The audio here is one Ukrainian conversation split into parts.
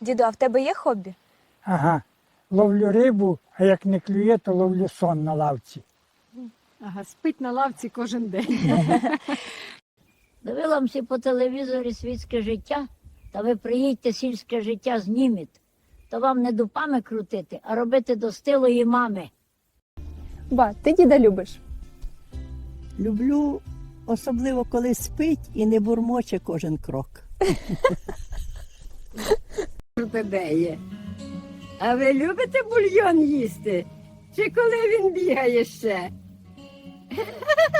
Діду, а в тебе є хобі? Ага. Ловлю рибу, а як не клює, то ловлю сон на лавці. Ага, спить на лавці кожен день. Дивилася по телевізорі світське життя, та ви приїдьте сільське життя зніміть. То вам не дупами крутити, а робити до стилої мами. Ба, ти діда любиш. Люблю, особливо коли спить і не бурмоче кожен крок. тебе є. А ви любите бульйон їсти? Чи коли він бігає ще?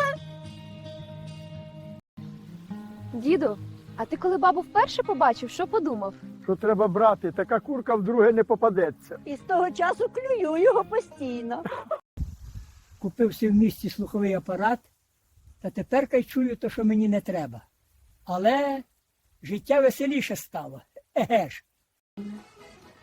Діду, а ти коли бабу вперше побачив, що подумав? Що треба брати, така курка вдруге не попадеться. І з того часу клюю його постійно. Купив собі в місті слуховий апарат, та тепер й чую те, що мені не треба. Але життя веселіше стало. Еге ж.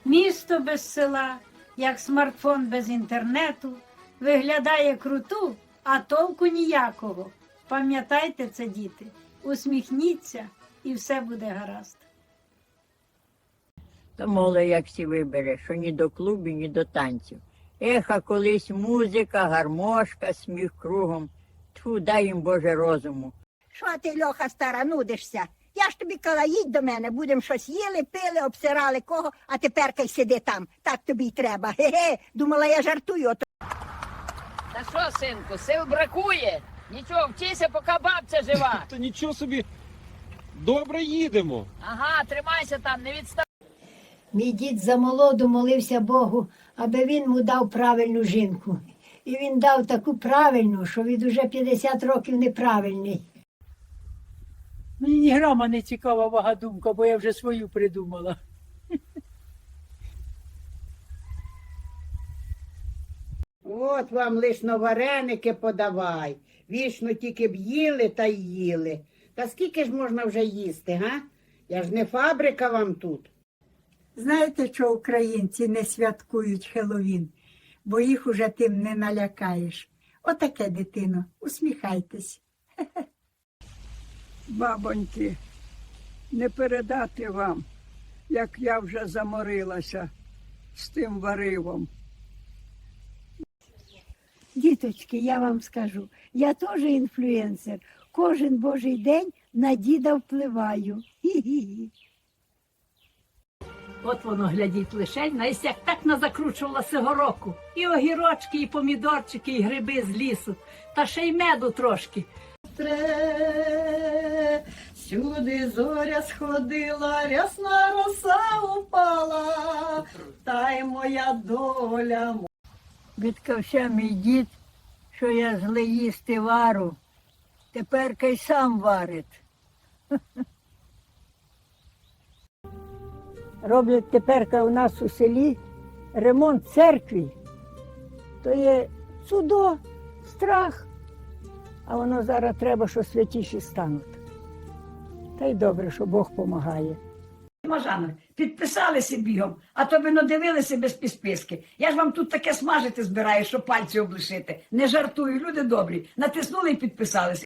Місто без села, як смартфон без інтернету, виглядає круту, а толку ніякого. Пам'ятайте це, діти, усміхніться і все буде гаразд. Та моле, як сі вибере, що ні до клубів, ні до танців. Ех, а колись музика, гармошка, сміх кругом. Тьфу, дай їм Боже розуму. Що ти, Льоха, стара, нудишся? Я ж тобі казала, їдь до мене, будемо щось їли, пили, обсирали кого, а тепер кай сиди там. Так тобі й треба. Ге-ге, думала, я жартую. Ото Та що, синку, сил бракує. Нічого, вчися, поки бабця жива. Та нічого собі. Добре їдемо. Ага, тримайся там, не відставай. Мій дід за молоду молився Богу, аби він му дав правильну жінку. І він дав таку правильну, що він уже 50 років неправильний. Мені ні грама не цікава вага думка, бо я вже свою придумала. От вам лиш на вареники подавай. Вічно тільки б їли та й їли. Та скільки ж можна вже їсти, га? Я ж не фабрика вам тут. Знаєте, що українці не святкують Хеловін, бо їх уже тим не налякаєш. Отаке, дитино, усміхайтесь. Бабоньки, не передати вам, як я вже заморилася з тим варивом. Діточки, я вам скажу, я теж інфлюенсер. Кожен божий день на діда впливаю. Хі-хі-хі. От воно глядіть лише, знаєш, як так назакручувала сього року. І огірочки, і помідорчики, і гриби з лісу, та ще й меду трошки. Сюди зоря сходила, рясна роса упала, та й моя доля. Відкався мій дід, що я зле їсти вару. Тепер кай сам варить. Роблять тепер у нас у селі ремонт церкви. То є судо, страх. А воно зараз треба, що святіші стануть. Та й добре, що Бог допомагає. Мажани, підписалися бігом, а то ви надивилися без підписки. Я ж вам тут таке смажити збираю, що пальці облишити. Не жартую, люди добрі. Натиснули і підписалися.